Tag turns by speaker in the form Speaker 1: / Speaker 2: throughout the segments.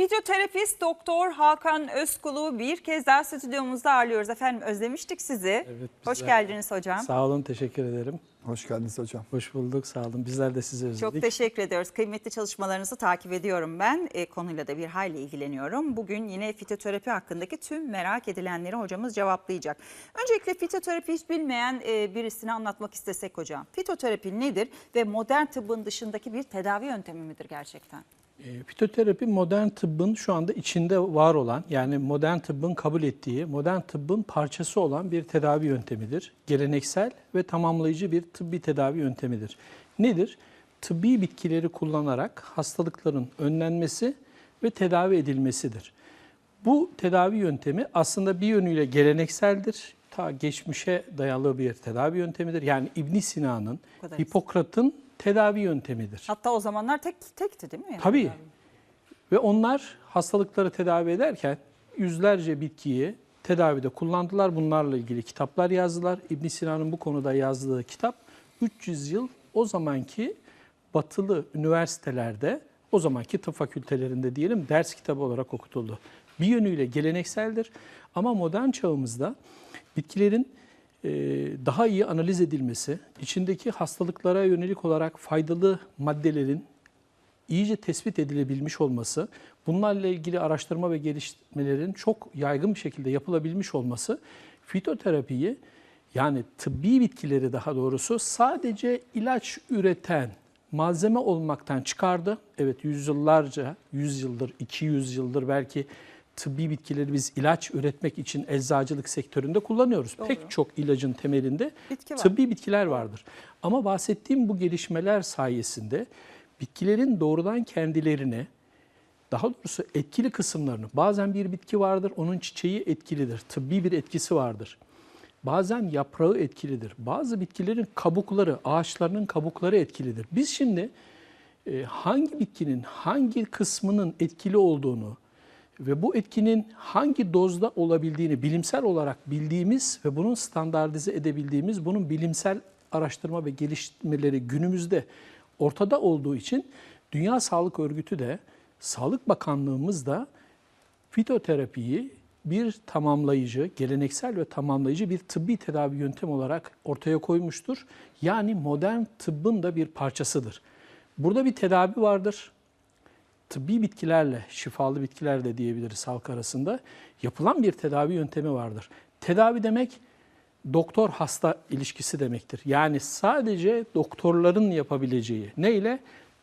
Speaker 1: Fizyoterapist Doktor Hakan Özkul'u bir kez daha stüdyomuzda ağırlıyoruz. Efendim özlemiştik sizi.
Speaker 2: Evet,
Speaker 1: Hoş geldiniz hocam.
Speaker 2: Sağ olun, teşekkür ederim.
Speaker 3: Hoş geldiniz hocam.
Speaker 2: Hoş bulduk, sağ olun. Bizler de sizi özledik.
Speaker 1: Çok teşekkür ediyoruz. Kıymetli çalışmalarınızı takip ediyorum ben. E, konuyla da bir hayli ilgileniyorum. Bugün yine fitoterapi hakkındaki tüm merak edilenleri hocamız cevaplayacak. Öncelikle fitoterapi hiç bilmeyen e, birisine anlatmak istesek hocam. Fitoterapi nedir ve modern tıbbın dışındaki bir tedavi yöntemi midir gerçekten?
Speaker 2: E, Fitoterapi modern tıbbın şu anda içinde var olan, yani modern tıbbın kabul ettiği, modern tıbbın parçası olan bir tedavi yöntemidir. Geleneksel ve tamamlayıcı bir tıbbi tedavi yöntemidir. Nedir? Tıbbi bitkileri kullanarak hastalıkların önlenmesi ve tedavi edilmesidir. Bu tedavi yöntemi aslında bir yönüyle gelenekseldir. Ta geçmişe dayalı bir tedavi yöntemidir. Yani İbn Sina'nın, Hipokrat'ın tedavi yöntemidir.
Speaker 1: Hatta o zamanlar tek tekti değil mi? yani?
Speaker 2: Tabii. Ve onlar hastalıkları tedavi ederken yüzlerce bitkiyi tedavide kullandılar. Bunlarla ilgili kitaplar yazdılar. İbn Sina'nın bu konuda yazdığı kitap 300 yıl o zamanki batılı üniversitelerde, o zamanki tıp fakültelerinde diyelim ders kitabı olarak okutuldu. Bir yönüyle gelenekseldir ama modern çağımızda bitkilerin daha iyi analiz edilmesi, içindeki hastalıklara yönelik olarak faydalı maddelerin iyice tespit edilebilmiş olması, bunlarla ilgili araştırma ve gelişmelerin çok yaygın bir şekilde yapılabilmiş olması fitoterapiyi yani tıbbi bitkileri daha doğrusu sadece ilaç üreten malzeme olmaktan çıkardı. Evet yüzyıllarca, 100 yıldır, 200 yıldır belki tıbbi bitkileri biz ilaç üretmek için eczacılık sektöründe kullanıyoruz.
Speaker 1: Doğru.
Speaker 2: Pek çok ilacın temelinde
Speaker 1: Bitki var.
Speaker 2: tıbbi bitkiler vardır. Ama bahsettiğim bu gelişmeler sayesinde bitkilerin doğrudan kendilerine daha doğrusu etkili kısımlarını bazen bir bitki vardır onun çiçeği etkilidir. Tıbbi bir etkisi vardır. Bazen yaprağı etkilidir. Bazı bitkilerin kabukları, ağaçlarının kabukları etkilidir. Biz şimdi e, hangi bitkinin hangi kısmının etkili olduğunu ve bu etkinin hangi dozda olabildiğini bilimsel olarak bildiğimiz ve bunun standartize edebildiğimiz, bunun bilimsel araştırma ve gelişmeleri günümüzde ortada olduğu için Dünya Sağlık Örgütü de, Sağlık Bakanlığımız da fitoterapiyi bir tamamlayıcı, geleneksel ve tamamlayıcı bir tıbbi tedavi yöntemi olarak ortaya koymuştur. Yani modern tıbbın da bir parçasıdır. Burada bir tedavi vardır. Tıbbi bitkilerle, şifalı bitkiler de diyebiliriz halk arasında yapılan bir tedavi yöntemi vardır. Tedavi demek doktor hasta ilişkisi demektir. Yani sadece doktorların yapabileceği neyle?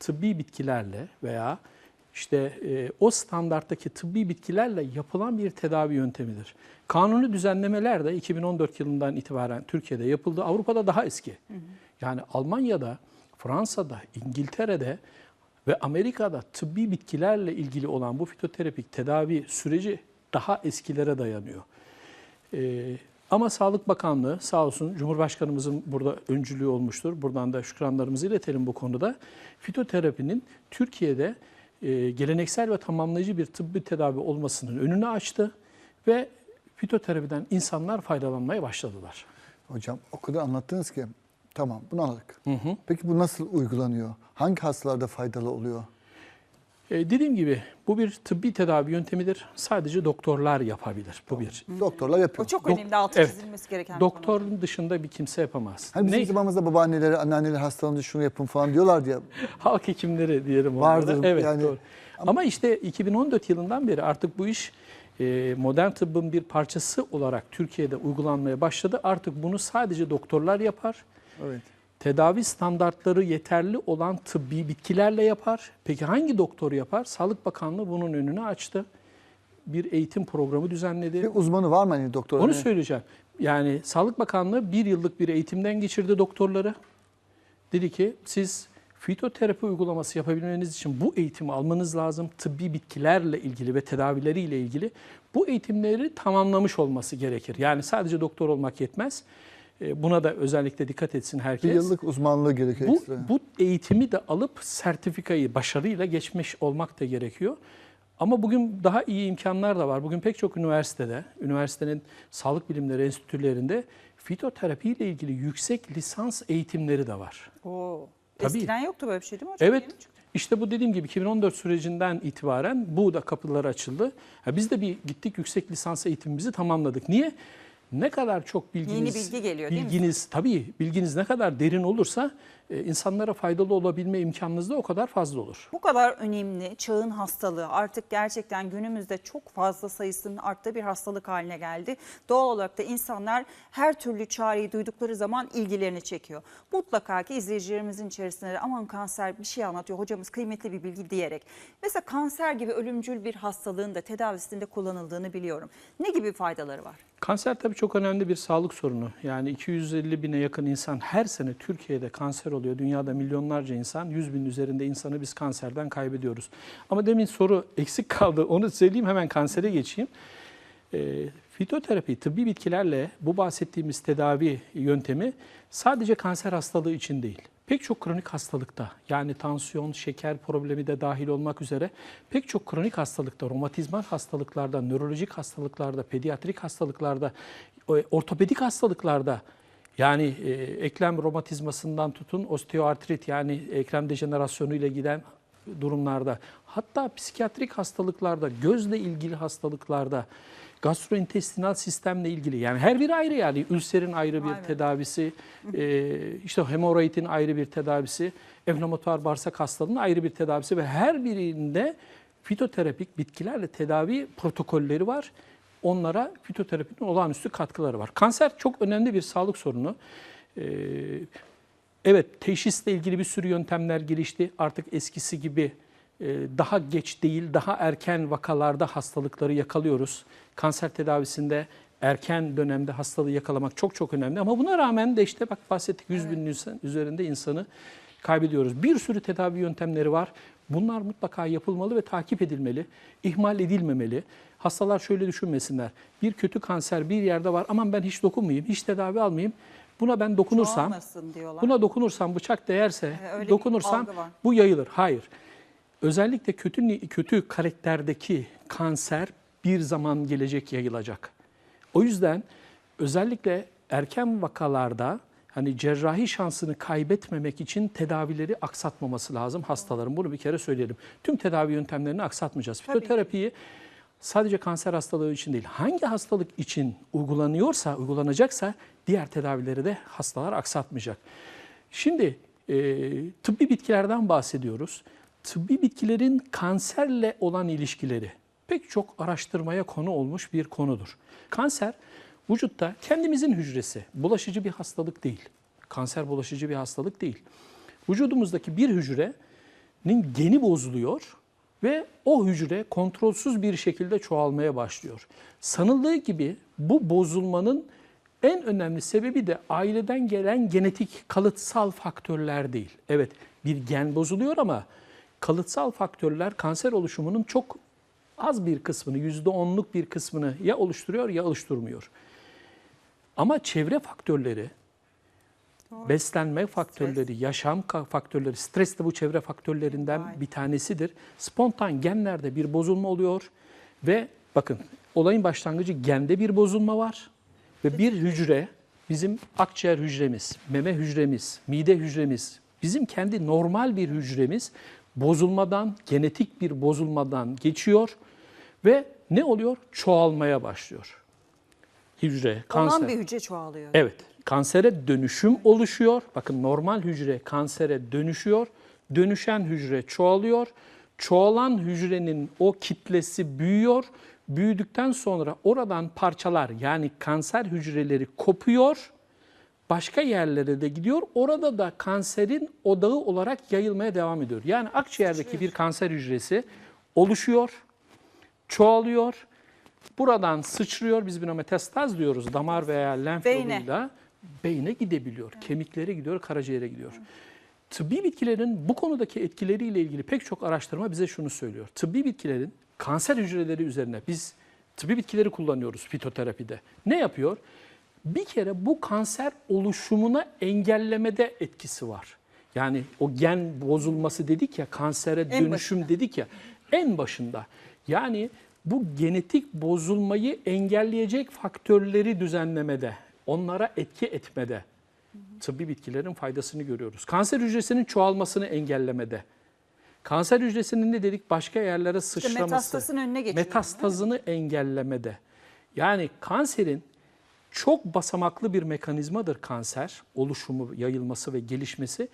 Speaker 2: Tıbbi bitkilerle veya işte e, o standarttaki tıbbi bitkilerle yapılan bir tedavi yöntemidir. Kanuni düzenlemeler de 2014 yılından itibaren Türkiye'de yapıldı. Avrupa'da daha eski. Yani Almanya'da, Fransa'da, İngiltere'de ve Amerika'da tıbbi bitkilerle ilgili olan bu fitoterapik tedavi süreci daha eskilere dayanıyor. Ee, ama Sağlık Bakanlığı sağ olsun Cumhurbaşkanımızın burada öncülüğü olmuştur. Buradan da şükranlarımızı iletelim bu konuda. Fitoterapinin Türkiye'de e, geleneksel ve tamamlayıcı bir tıbbi tedavi olmasının önünü açtı ve fitoterapiden insanlar faydalanmaya başladılar.
Speaker 3: Hocam o kadar anlattınız ki tamam bunu anladık. Peki bu nasıl uygulanıyor? Hangi hastalarda faydalı oluyor?
Speaker 2: E, dediğim gibi bu bir tıbbi tedavi yöntemidir. Sadece doktorlar yapabilir. Bu bir.
Speaker 3: Doktorlar yapıyor.
Speaker 1: O çok
Speaker 2: Dok-
Speaker 1: önemli altı
Speaker 2: evet.
Speaker 1: çizilmesi gereken bir konu.
Speaker 2: Doktorun dışında bir kimse yapamaz.
Speaker 3: Hani bizim
Speaker 2: Ne?
Speaker 3: zamanımızda babaanneleri, anneanneleri hastalanınca şunu yapın falan diyorlardı ya.
Speaker 2: Halk hekimleri diyelim onlara.
Speaker 3: Vardır
Speaker 2: Evet
Speaker 3: yani.
Speaker 2: doğru. Ama işte 2014 yılından beri artık bu iş e, modern tıbbın bir parçası olarak Türkiye'de uygulanmaya başladı. Artık bunu sadece doktorlar yapar.
Speaker 3: Evet.
Speaker 2: Tedavi standartları yeterli olan tıbbi bitkilerle yapar. Peki hangi doktor yapar? Sağlık Bakanlığı bunun önünü açtı. Bir eğitim programı düzenledi.
Speaker 3: Bir uzmanı var mı hani doktor?
Speaker 2: Onu
Speaker 3: Hani
Speaker 2: söyleyeceğim. Yani Sağlık Bakanlığı bir yıllık bir eğitimden geçirdi doktorları. Dedi ki siz fitoterapi uygulaması yapabilmeniz için bu eğitimi almanız lazım. Tıbbi bitkilerle ilgili ve tedavileriyle ilgili bu eğitimleri tamamlamış olması gerekir. Yani sadece doktor olmak yetmez. E, Buna da özellikle dikkat etsin herkes.
Speaker 3: Bir yıllık uzmanlığı gerekiyor
Speaker 2: Bu,
Speaker 3: ekstra.
Speaker 2: bu eğitimi de alıp sertifikayı başarıyla geçmiş olmak da gerekiyor. Ama bugün daha iyi imkanlar da var. Bugün pek çok üniversitede, üniversitenin sağlık bilimleri enstitülerinde fitoterapi ile ilgili yüksek lisans eğitimleri de var.
Speaker 1: Oo.
Speaker 2: Tabii.
Speaker 1: Eskiden yoktu böyle bir şey değil mi hocam?
Speaker 2: Evet. İşte bu dediğim gibi 2014 sürecinden itibaren bu da kapılar açıldı. Ha, biz de bir gittik yüksek lisans eğitimimizi tamamladık. Niye? Ne kadar çok bilginiz,
Speaker 1: bilgi geliyor, değil mi?
Speaker 2: bilginiz tabii bilginiz ne kadar derin olursa e, insanlara faydalı olabilme imkanınız da o kadar fazla olur.
Speaker 1: Bu kadar önemli çağın hastalığı artık gerçekten günümüzde çok fazla sayısının arttığı bir hastalık haline geldi. Doğal olarak da insanlar her türlü çareyi duydukları zaman ilgilerini çekiyor. Mutlaka ki izleyicilerimizin içerisinde de aman kanser bir şey anlatıyor hocamız kıymetli bir bilgi diyerek. Mesela kanser gibi ölümcül bir hastalığın da tedavisinde kullanıldığını biliyorum. Ne gibi faydaları var?
Speaker 2: Kanser tabii çok önemli bir sağlık sorunu. Yani 250 bine yakın insan her sene Türkiye'de kanser oluyor. Dünyada milyonlarca insan, 100 bin üzerinde insanı biz kanserden kaybediyoruz. Ama demin soru eksik kaldı. Onu söyleyeyim hemen kansere geçeyim. E, fitoterapi, tıbbi bitkilerle bu bahsettiğimiz tedavi yöntemi sadece kanser hastalığı için değil. Pek çok kronik hastalıkta yani tansiyon, şeker problemi de dahil olmak üzere pek çok kronik hastalıkta, romatizmal hastalıklarda, nörolojik hastalıklarda, pediatrik hastalıklarda, e, ortopedik hastalıklarda yani e, eklem romatizmasından tutun osteoartrit yani eklem dejenerasyonu ile giden durumlarda hatta psikiyatrik hastalıklarda, gözle ilgili hastalıklarda, gastrointestinal sistemle ilgili yani her biri ayrı yani ülserin ayrı bir
Speaker 1: be.
Speaker 2: tedavisi, e, işte hemoroidin ayrı bir tedavisi, enflamatuar bağırsak hastalığının ayrı bir tedavisi ve her birinde fitoterapik bitkilerle tedavi protokolleri var. Onlara fitoterapinin olağanüstü katkıları var. Kanser çok önemli bir sağlık sorunu. Ee, evet teşhisle ilgili bir sürü yöntemler gelişti. Artık eskisi gibi e, daha geç değil, daha erken vakalarda hastalıkları yakalıyoruz. Kanser tedavisinde erken dönemde hastalığı yakalamak çok çok önemli. Ama buna rağmen de işte bak bahsettik 100 bin insan üzerinde insanı kaybediyoruz. Bir sürü tedavi yöntemleri var. Bunlar mutlaka yapılmalı ve takip edilmeli. İhmal edilmemeli. Hastalar şöyle düşünmesinler. Bir kötü kanser bir yerde var. Aman ben hiç dokunmayayım, hiç tedavi almayayım. Buna ben dokunursam, buna dokunursam bıçak değerse,
Speaker 1: öyle
Speaker 2: dokunursam bu yayılır. Hayır. Özellikle kötü kötü karakterdeki kanser bir zaman gelecek yayılacak. O yüzden özellikle erken vakalarda hani cerrahi şansını kaybetmemek için tedavileri aksatmaması lazım hastaların. Bunu bir kere söyleyelim. Tüm tedavi yöntemlerini aksatmayacağız. Fitoterapiyi sadece kanser hastalığı için değil, hangi hastalık için uygulanıyorsa, uygulanacaksa diğer tedavileri de hastalar aksatmayacak. Şimdi e, tıbbi bitkilerden bahsediyoruz. Tıbbi bitkilerin kanserle olan ilişkileri pek çok araştırmaya konu olmuş bir konudur. Kanser vücutta kendimizin hücresi, bulaşıcı bir hastalık değil. Kanser bulaşıcı bir hastalık değil. Vücudumuzdaki bir hücrenin geni bozuluyor ve o hücre kontrolsüz bir şekilde çoğalmaya başlıyor. Sanıldığı gibi bu bozulmanın en önemli sebebi de aileden gelen genetik kalıtsal faktörler değil. Evet bir gen bozuluyor ama kalıtsal faktörler kanser oluşumunun çok az bir kısmını, %10'luk bir kısmını ya oluşturuyor ya oluşturmuyor. Ama çevre faktörleri, beslenme faktörleri, yaşam ka- faktörleri, stres de bu çevre faktörlerinden
Speaker 1: Vay.
Speaker 2: bir tanesidir. Spontan genlerde bir bozulma oluyor ve bakın olayın başlangıcı gende bir bozulma var ve bir hücre bizim akciğer hücremiz, meme hücremiz, mide hücremiz, bizim kendi normal bir hücremiz bozulmadan, genetik bir bozulmadan geçiyor ve ne oluyor? Çoğalmaya başlıyor. Hücre, kanser.
Speaker 1: Olan bir hücre çoğalıyor.
Speaker 2: Evet, kansere dönüşüm oluşuyor. Bakın normal hücre kansere dönüşüyor. Dönüşen hücre çoğalıyor. Çoğalan hücrenin o kitlesi büyüyor. Büyüdükten sonra oradan parçalar yani kanser hücreleri kopuyor. Başka yerlere de gidiyor. Orada da kanserin odağı olarak yayılmaya devam ediyor. Yani akciğerdeki bir kanser hücresi oluşuyor, çoğalıyor. Buradan sıçrıyor. Biz buna metastaz diyoruz. Damar veya lenf
Speaker 1: Beyne.
Speaker 2: yoluyla beyne gidebiliyor. Kemiklere gidiyor, karaciğere gidiyor. Tıbbi bitkilerin bu konudaki etkileriyle ilgili pek çok araştırma bize şunu söylüyor. Tıbbi bitkilerin kanser hücreleri üzerine biz tıbbi bitkileri kullanıyoruz fitoterapide. Ne yapıyor? Bir kere bu kanser oluşumuna engellemede etkisi var. Yani o gen bozulması dedik ya, kansere
Speaker 1: En
Speaker 2: dönüşüm
Speaker 1: başında.
Speaker 2: dedik ya, en başında. Yani bu genetik bozulmayı engelleyecek faktörleri düzenlemede, onlara etki etmede tıbbi bitkilerin faydasını görüyoruz. Kanser hücresinin çoğalmasını engellemede, Kanser hücresinin ne dedik? Başka yerlere sıçraması.
Speaker 1: metastazın önüne geçiyor?
Speaker 2: Metastazını engellemede. Yani kanserin çok basamaklı bir mekanizmadır kanser. Oluşumu, yayılması ve gelişmesi.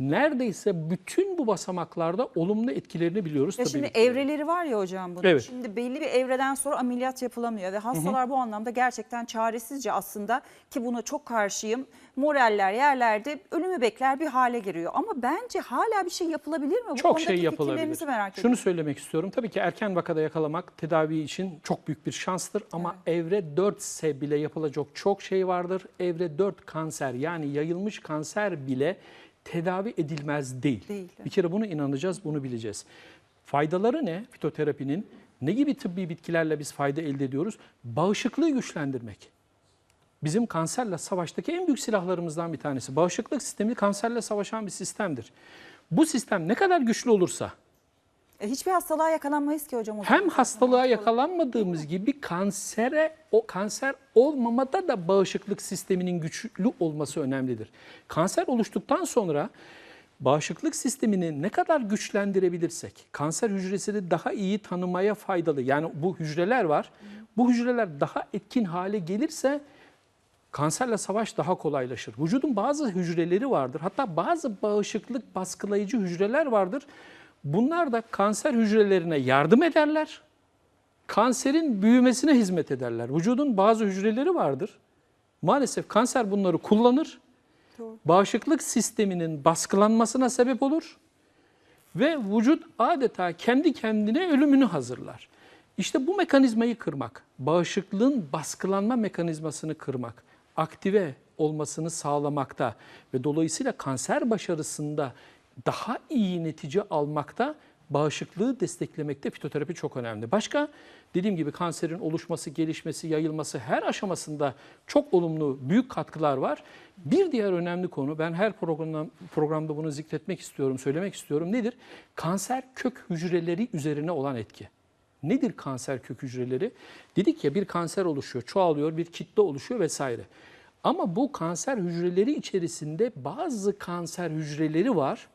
Speaker 2: Neredeyse bütün bu basamaklarda olumlu etkilerini biliyoruz.
Speaker 1: Ya
Speaker 2: tabii
Speaker 1: şimdi
Speaker 2: ki.
Speaker 1: evreleri var ya hocam bunun.
Speaker 2: Evet.
Speaker 1: Şimdi belli bir evreden sonra ameliyat yapılamıyor ve hastalar bu anlamda gerçekten çaresizce aslında ki buna çok karşıyım. Moraller yerlerde ölümü bekler bir hale giriyor. Ama bence hala bir şey yapılabilir mi? Bu
Speaker 2: Çok şey yapılabilir.
Speaker 1: merak
Speaker 2: Şunu
Speaker 1: ediyorum.
Speaker 2: söylemek istiyorum. Tabii ki erken vakada yakalamak tedavi için çok büyük bir şanstır ama evre 4 ise bile yapılacak çok şey vardır. Evre 4 kanser yani yayılmış kanser bile tedavi edilmez değil.
Speaker 1: Değil, evet.
Speaker 2: Bir kere bunu inanacağız, bunu bileceğiz. Faydaları ne fitoterapinin? Ne gibi tıbbi bitkilerle biz fayda elde ediyoruz? Bağışıklığı güçlendirmek. Bizim kanserle savaştaki en büyük silahlarımızdan bir tanesi. Bağışıklık sistemi kanserle savaşan bir sistemdir. Bu sistem ne kadar güçlü olursa
Speaker 1: E, hiçbir hastalığa yakalanmayız ki hocam.
Speaker 2: hem hastalığa yakalanmadığımız gibi kansere o kanser olmamada da bağışıklık sisteminin güçlü olması önemlidir. Kanser oluştuktan sonra bağışıklık sistemini ne kadar güçlendirebilirsek, kanser hücresini daha iyi tanımaya faydalı. Yani bu hücreler var. Bu hücreler daha etkin hale gelirse kanserle savaş daha kolaylaşır. Vücudun bazı hücreleri vardır. Hatta bazı bağışıklık baskılayıcı hücreler vardır. Bunlar da kanser hücrelerine yardım ederler. Kanserin büyümesine hizmet ederler. Vücudun bazı hücreleri vardır. Maalesef kanser bunları kullanır.
Speaker 1: Doğru.
Speaker 2: Bağışıklık sisteminin baskılanmasına sebep olur ve vücut adeta kendi kendine ölümünü hazırlar. İşte bu mekanizmayı kırmak, bağışıklığın baskılanma mekanizmasını kırmak, aktive olmasını sağlamakta ve dolayısıyla kanser başarısında daha iyi netice almakta bağışıklığı desteklemekte fitoterapi çok önemli. Başka dediğim gibi kanserin oluşması, gelişmesi, yayılması her aşamasında çok olumlu büyük katkılar var. Bir diğer önemli konu ben her programda, programda bunu zikretmek istiyorum, söylemek istiyorum. Nedir? Kanser kök hücreleri üzerine olan etki. Nedir kanser kök hücreleri? Dedik ya bir kanser oluşuyor, çoğalıyor, bir kitle oluşuyor vesaire. Ama bu kanser hücreleri içerisinde bazı kanser hücreleri var.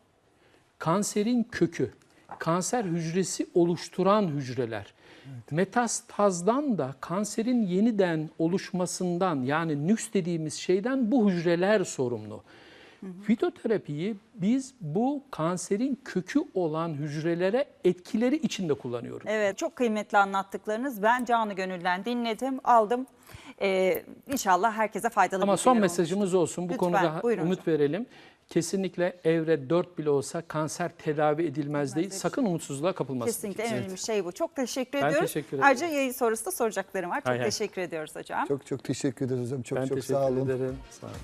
Speaker 2: Kanserin kökü, kanser hücresi oluşturan hücreler. Metastazdan da kanserin yeniden oluşmasından yani nüks dediğimiz şeyden bu hücreler sorumlu. Fitoterapiyi biz bu kanserin kökü olan hücrelere etkileri içinde kullanıyoruz.
Speaker 1: Evet çok kıymetli anlattıklarınız. Ben canı gönülden dinledim, aldım. Ee, inşallah herkese faydalı
Speaker 2: Ama
Speaker 1: bilgiler
Speaker 2: son
Speaker 1: olmuş.
Speaker 2: mesajımız olsun. Bu
Speaker 1: Lütfen,
Speaker 2: konuda
Speaker 1: buyurun
Speaker 2: umut verelim. Kesinlikle evre 4 bile olsa kanser tedavi edilmez değil. Sakın umutsuzluğa kapılmasın.
Speaker 1: Kesinlikle en önemli şey bu. Çok teşekkür
Speaker 2: Ben
Speaker 1: ediyoruz.
Speaker 2: teşekkür ederim.
Speaker 1: Ayrıca yayın sonrası da soracaklarım var. Çok
Speaker 2: Hay hay.
Speaker 1: teşekkür ediyoruz hocam.
Speaker 3: Çok çok teşekkür ederiz hocam. Çok
Speaker 2: Ben
Speaker 3: çok sağ olun.
Speaker 2: ederim. Sağ olun.